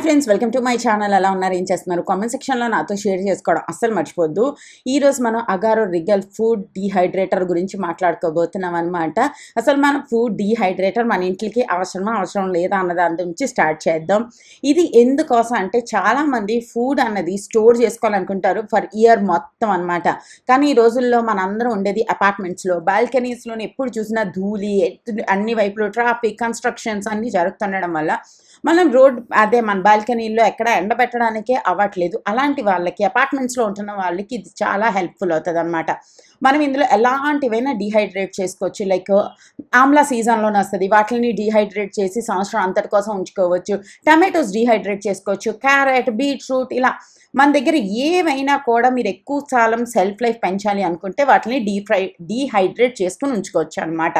Hi friends welcome to my channel. ఎలా ఉన్నారు? ఏం చేస్తున్నారు? కామెంట్ సెక్షన్లో నాతో షేర్ చేసుకోవడం అస్సలు మర్చిపోద్దు. ఈరోజు మనం అగారో రిగల్ ఫుడ్ డీహైడ్రేటర్ గురించి మాట్లాడుకోబోతున్నాం అనమాట అసలు మనం ఫుడ్ డీహైడ్రేటర్ మన ఇంట్లోకి అవసరమా అవసరం లేదా అన్న దాని నుంచి స్టార్ట్ చేద్దాం. ఇది ఎందుకోసం అంటే చాలామంది ఫుడ్ అన్నది స్టోర్ చేసుకోవాలనుకుంటారు ఫర్ ఇయర్ మొత్తం అనమాట కానీ ఈ రోజుల్లో మనందరం ఉండేది అపార్ట్మెంట్స్లో బాల్కనీస్లోనే ఎప్పుడు చూసినా ధూళి ఎత్తు- అన్ని వైపులో ట్రాఫిక్ కన్స్ట్రక్షన్స్ అన్నీ జరుగుతుండడం వల్ల మనం రోడ్ అదే మన బాల్కనీలో ఎక్కడ ఎండబెట్టడానికే అవ్వట్లేదు. అలాంటి వాళ్ళకి అపార్ట్మెంట్స్లో ఉంటున్న వాళ్ళకి ఇది చాలా హెల్ప్ఫుల్ అవుతుంది అనమాట మనం ఇందులో ఎలాంటివైనా డీహైడ్రేట్ చేసుకోవచ్చు. లైక్ ఆమ్లా సీజన్లోనే వస్తుంది. వాటిని డీహైడ్రేట్ చేసి సంవత్సరం అంతటి కోసం ఉంచుకోవచ్చు. టమాటోస్ డీహైడ్రేట్ చేసుకోవచ్చు. క్యారెట్ బీట్రూట్ ఇలా మన దగ్గర ఏవైనా కూడా మీరు ఎక్కువ కాలం సెల్ఫ్ లైఫ్ పెంచాలి అనుకుంటే వాటిని డీ ఫ్రై డీహైడ్రేట్ చేసుకుని ఉంచుకోవచ్చు అనమాట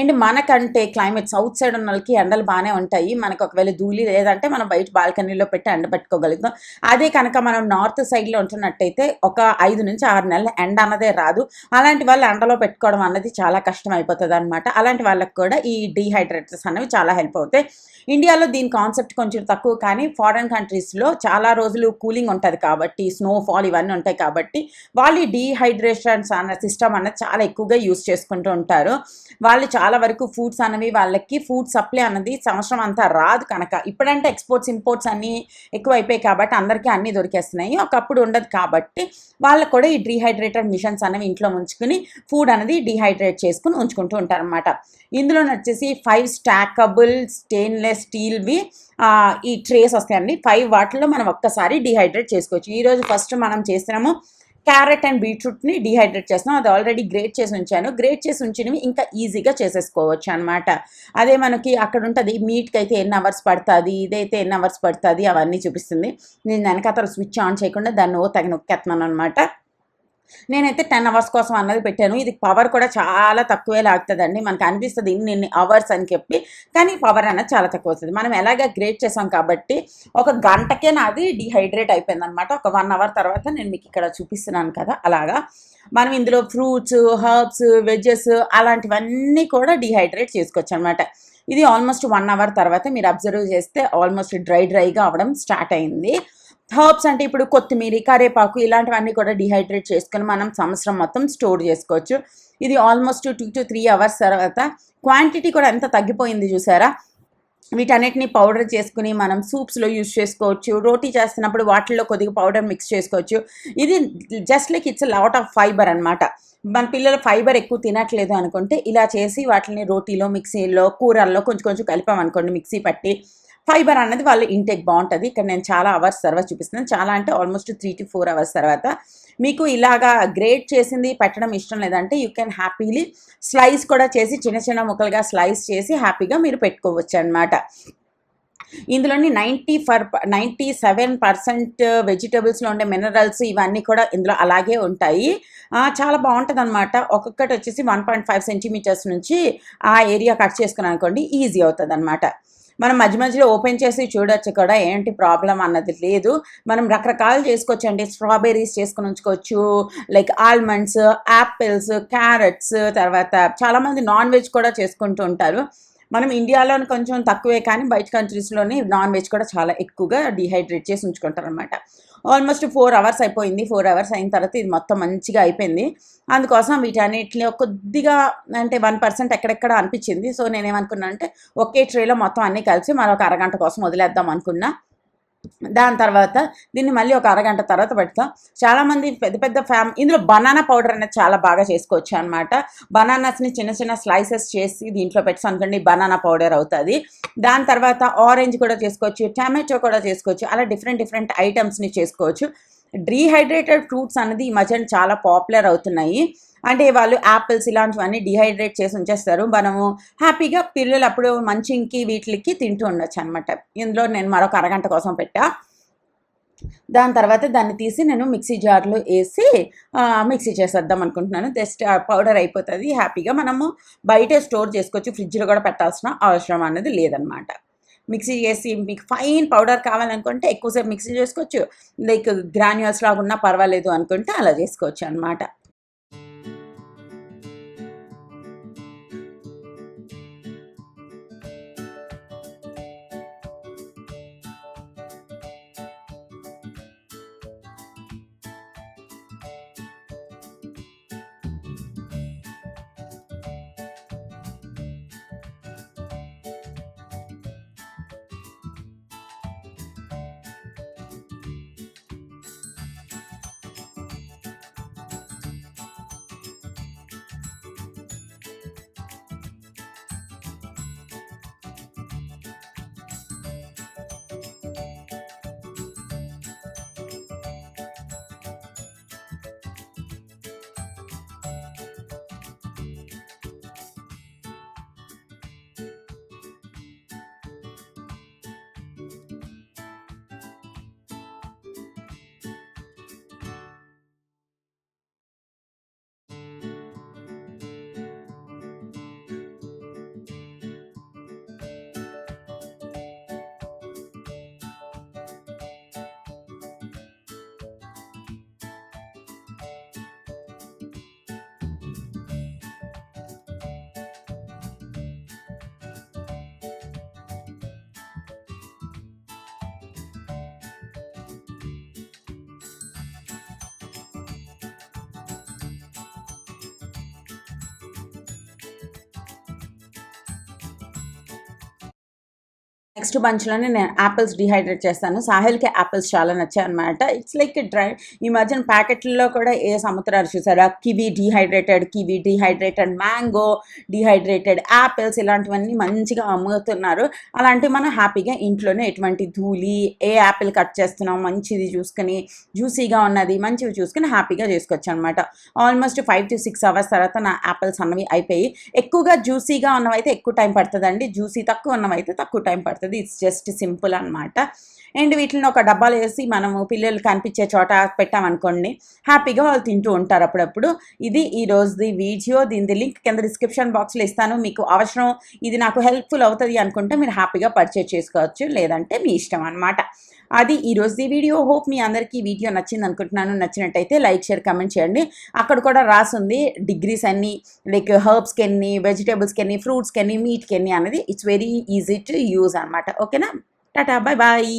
అండ్ మనకంటే క్లైమేట్ సౌత్ సైడ్ ఉన్న వాళ్ళకి ఎండలు బాగానే ఉంటాయి. మనకు ఒకవేళ ధూళి లేదంటే మనం బయట బాల్కనీలో పెట్టి ఎండ పెట్టుకోగలుగుతాం. అదే కనుక మనం నార్త్ సైడ్లో ఉంటున్నట్టయితే ఒక ఐదు నుంచి ఆరు నెలల ఎండ అన్నదే రాదు. అలాంటి వాళ్ళు ఎండలో పెట్టుకోవడం అన్నది చాలా కష్టం అయిపోతుంది అనమాట అలాంటి వాళ్ళకి కూడా ఈ డీహైడ్రేటర్స్ అనేవి చాలా హెల్ప్ అవుతాయి. ఇండియాలో దీని కాన్సెప్ట్ కొంచెం తక్కువ కానీ ఫారెన్ కంట్రీస్లో చాలా రోజులు కూలింగ్ ఉంటుంది కాబట్టి స్నోఫాల్ ఇవన్నీ ఉంటాయి కాబట్టి వాళ్ళు ఈ డీహైడ్రేషన్స్ అన్న సిస్టమ్ అన్నది చాలా ఎక్కువగా యూస్ చేసుకుంటూ ఉంటారు. వాళ్ళు చాలా వరకు ఫుడ్స్ అనేవి వాళ్ళకి ఫుడ్ సప్లై అన్నది సంవత్సరం అంతా రాదు కనుక. ఇప్పుడంటే ఎక్స్పోర్ట్స్ ఇంపోర్ట్స్ అన్నీ ఎక్కువ అయిపోయాయి కాబట్టి అందరికీ అన్నీ దొరికేస్తున్నాయి. ఒకప్పుడు ఉండదు కాబట్టి వాళ్ళకు కూడా ఈ డీహైడ్రేటెడ్ మిషన్స్ అనేవి ఇంట్లో ఉంచుకుని ఫుడ్ అనేది డీహైడ్రేట్ చేసుకుని ఉంచుకుంటూ ఉంటారు అనమాట ఇందులో వచ్చేసి ఫైవ్ స్టాకబుల్ స్టెయిన్లెస్ స్టీల్వి ఈ ట్రేస్ వస్తాయండి. ఫైవ్ వాటిల్లో మనం ఒక్కసారి డీహైడ్రేట్ చేసుకోవచ్చు. ఈరోజు ఫస్ట్ మనం చేస్తున్నాము క్యారెట్ అండ్ బీట్రూట్ని డీహైడ్రేట్ చేస్తున్నాం. అది ఆల్రెడీ గ్రేట్ చేసి ఉంచాను. గ్రేట్ చేసి ఉంచినవి ఇంకా ఈజీగా చేసేసుకోవచ్చు అనమాట అదే మనకి అక్కడ ఉంటుంది మీట్కి అయితే ఎన్ని అవర్స్ పడుతుంది ఇదైతే ఎన్ని అవర్స్ పడుతుంది అవన్నీ చూపిస్తుంది. నేను వెనకాతల స్విచ్ ఆన్ చేయకుండా దాన్ని ఓ తగిన నొక్కేస్తున్నాను అనమాట నేనైతే టెన్ అవర్స్ కోసం అన్నది పెట్టాను. ఇది పవర్ కూడా చాలా తక్కువే లాగుతుందండి. మనకు అనిపిస్తుంది ఇన్ని ఇన్ని అవర్స్ అని చెప్పి. కానీ పవర్ అనేది చాలా తక్కువ వస్తుంది. మనం ఎలాగ గ్రేట్ చేసాం కాబట్టి ఒక గంటకే నాది డిహైడ్రేట్ అయిపోయింది అనమాట ఒక వన్ అవర్ తర్వాత నేను మీకు ఇక్కడ చూపిస్తున్నాను కదా అలాగా. మనం ఇందులో ఫ్రూట్స్ హర్బ్స్ వెజెస్ అలాంటివన్నీ కూడా డిహైడ్రేట్ చేసుకోవచ్చు అనమాట ఇది ఆల్మోస్ట్ వన్ అవర్ తర్వాత మీరు అబ్జర్వ్ చేస్తే ఆల్మోస్ట్ డ్రై డ్రైగా అవ్వడం స్టార్ట్ అయింది. హర్బ్స్ అంటే ఇప్పుడు కొత్తిమీర కరేపాకు ఇలాంటివన్నీ కూడా డిహైడ్రేట్ చేసుకొని మనం సంవత్సరం మొత్తం స్టోర్ చేసుకోవచ్చు. ఇది almost two to three hours తర్వాత క్వాంటిటీ కూడా ఎంత తగ్గిపోయింది చూసారా? వీటన్నిటిని పౌడర్ చేసుకుని మనం సూప్స్లో యూస్ చేసుకోవచ్చు. రోటీ చేస్తున్నప్పుడు వాటిల్లో కొద్దిగా పౌడర్ మిక్స్ చేసుకోవచ్చు. ఇది just like it's lot of fibre అనమాట మన పిల్లలు ఫైబర్ ఎక్కువ తినట్లేదు అనుకుంటే ఇలా చేసి వాటిని రోటీలో మిక్సీలో కూరల్లో కొంచెం కొంచెం కలిపామనుకోండి మిక్సీ పట్టి ఫైబర్ అన్నది వాళ్ళ ఇంటేక్ బాగుంటుంది. ఇక్కడ నేను చాలా అవర్స్ తర్వాత చూపిస్తున్నాను. చాలా అంటే almost three to four hours తర్వాత మీకు ఇలాగా గ్రేట్ చేసింది పెట్టడం ఇష్టం లేదంటే యూ కెన్ హ్యాపీలీ స్లైస్ కూడా చేసి చిన్న చిన్న ముక్కలుగా స్లైస్ చేసి హ్యాపీగా మీరు పెట్టుకోవచ్చు అనమాట ఇందులోని ninety for ninety seven percent వెజిటేబుల్స్లో ఉండే మినరల్స్ ఇవన్నీ కూడా ఇందులో అలాగే ఉంటాయి. చాలా బాగుంటుంది అనమాట ఒక్కొక్కటి వచ్చేసి వన్ పాయింట్ ఫైవ్ సెంటీమీటర్స్ నుంచి ఆ ఏరియా కట్ చేసుకుని అనుకోండి ఈజీ అవుతుంది అనమాట మనం మధ్య మధ్యలో ఓపెన్ చేసి చూడొచ్చు కూడా ఏంటి ప్రాబ్లం అన్నది లేదు. మనం రకరకాలు చేసుకోవచ్చు అండి స్ట్రాబెర్రీస్ చేసుకుని ఉంచుకోవచ్చు లైక్ ఆల్మండ్స్ యాపిల్స్ క్యారెట్స్ తర్వాత చాలామంది నాన్ వెజ్ కూడా చేసుకుంటూ ఉంటారు. మనం ఇండియాలోని కొంచెం తక్కువే కానీ బయట కంట్రీస్లోని నాన్ వెజ్ కూడా చాలా ఎక్కువగా డిహైడ్రేట్ చేసి ఉంచుకుంటారు అనమాట ఆల్మోస్ట్ ఫోర్ అవర్స్ అయిపోయింది. ఫోర్ అవర్స్ అయిన తర్వాత ఇది మొత్తం మంచిగా అయిపోయింది. అందుకోసం వీటన్నిటిని కొద్దిగా అంటే వన్ పర్సెంట్ ఎక్కడెక్కడ అనిపించింది. సో నేనేమనుకున్నా అంటే ఒకే ట్రేలో మొత్తం అన్నీ కలిసి మరొక అరగంట కోసం వదిలేద్దాం అనుకున్నా. దాని తర్వాత దీన్ని మళ్ళీ ఒక అరగంట తర్వాత పెడతాం. చాలామంది పెద్ద పెద్ద ఫ్యామ్ ఇందులో బనానా పౌడర్ అనేది చాలా బాగా చేసుకోవచ్చు అనమాట బనానాస్ని చిన్న చిన్న స్లైసెస్ చేసి దీంట్లో పెట్టి అనుకోండి బనానా పౌడర్ అవుతుంది. దాని తర్వాత ఆరెంజ్ కూడా చేసుకోవచ్చు టమాటో కూడా చేసుకోవచ్చు అలా డిఫరెంట్ డిఫరెంట్ ఐటమ్స్ని చేసుకోవచ్చు. డీహైడ్రేటెడ్ ఫ్రూట్స్ అనేది ఈ మధ్యన చాలా పాపులర్ అవుతున్నాయి. అంటే వాళ్ళు యాపిల్స్ ఇలాంటివన్నీ డిహైడ్రేట్ చేసి ఉంచేస్తారు. మనము హ్యాపీగా పిల్లలు అప్పుడు మంచింకి వీటికి తింటూ ఉండొచ్చు అనమాట ఇందులో నేను మరొక అరగంట కోసం పెట్టా. దాని తర్వాత దాన్ని తీసి నేను మిక్సీ జార్లో వేసి మిక్సీ చేసేద్దాం అనుకుంటున్నాను. జస్ట్ పౌడర్ అయిపోతుంది. హ్యాపీగా మనము బయటే స్టోర్ చేసుకోవచ్చు. ఫ్రిడ్జ్లో కూడా పెట్టాల్సిన అవసరం అనేది లేదనమాట మిక్సీ చేసి మీకు ఫైన్ పౌడర్ కావాలనుకుంటే ఎక్కువసేపు మిక్సీ చేసుకోవచ్చు. లైక్ గ్రాన్యువల్స్ లాగా ఉన్నా పర్వాలేదు అనుకుంటే అలా చేసుకోవచ్చు అనమాట నెక్స్ట్ బంచ్లోనే నేను యాపిల్స్ డిహైడ్రేట్ చేస్తాను. సాహిల్కి యాపిల్స్ చాలా నచ్చాయి అనమాట ఇట్స్ లైక్ డ్రై ఈ మధ్యన ప్యాకెట్లలో కూడా ఏ సముద్రాలు చూసారా? Kiwi dehydrated kiwi dehydrated mango dehydrated apples ఇలాంటివన్నీ మంచిగా అమ్ముతున్నారు. అలాంటివి మనం హ్యాపీగా ఇంట్లోనే ఎటువంటి ధూళి ఏ యాపిల్ కట్ చేస్తున్నాం మంచిది చూసుకొని జ్యూసీగా ఉన్నది మంచివి చూసుకుని హ్యాపీగా చేసుకోవచ్చు అనమాట almost five to six hours తర్వాత నా యాపిల్స్ అన్నవి అయిపోయి ఎక్కువగా జ్యూసీగా ఉన్నవైతే ఎక్కువ టైం పడుతుందండి. జ్యూసీ తక్కువ ఉన్నవైతే తక్కువ టైం పడుతుంది. ఇట్స్ జస్ట్ సింపుల్ అనమాట అండ్ వీటిని ఒక డబ్బాలు వేసి మనము పిల్లలు కనిపించే చోట పెట్టామనుకోండి హ్యాపీగా వాళ్ళు తింటూ ఉంటారు అప్పుడప్పుడు. ఇది ఈ రోజుది వీడియో దీని లింక్ కింద డిస్క్రిప్షన్ బాక్స్లో ఇస్తాను. మీకు అవసరం ఇది నాకు హెల్ప్ఫుల్ అవుతుంది అనుకుంటే మీరు హ్యాపీగా పర్చేజ్ చేసుకోవచ్చు లేదంటే మీ ఇష్టం అనమాట అది ఈ వీడియో. హోప్ మీ అందరికీ వీడియో నచ్చింది అనుకుంటున్నాను. నచ్చినట్టయితే లైక్ షేర్ కమెంట్ చేయండి. అక్కడ కూడా రాసుంది డిగ్రీస్ అన్ని లైక్ హర్బ్స్కి ఎన్ని వెజిటేబుల్స్కి ఎన్ని ఫ్రూట్స్కి ఎన్ని మీట్కి ఎన్ని అనేది it's very easy to use అనమాట ఓకేనా? Tata bye bye.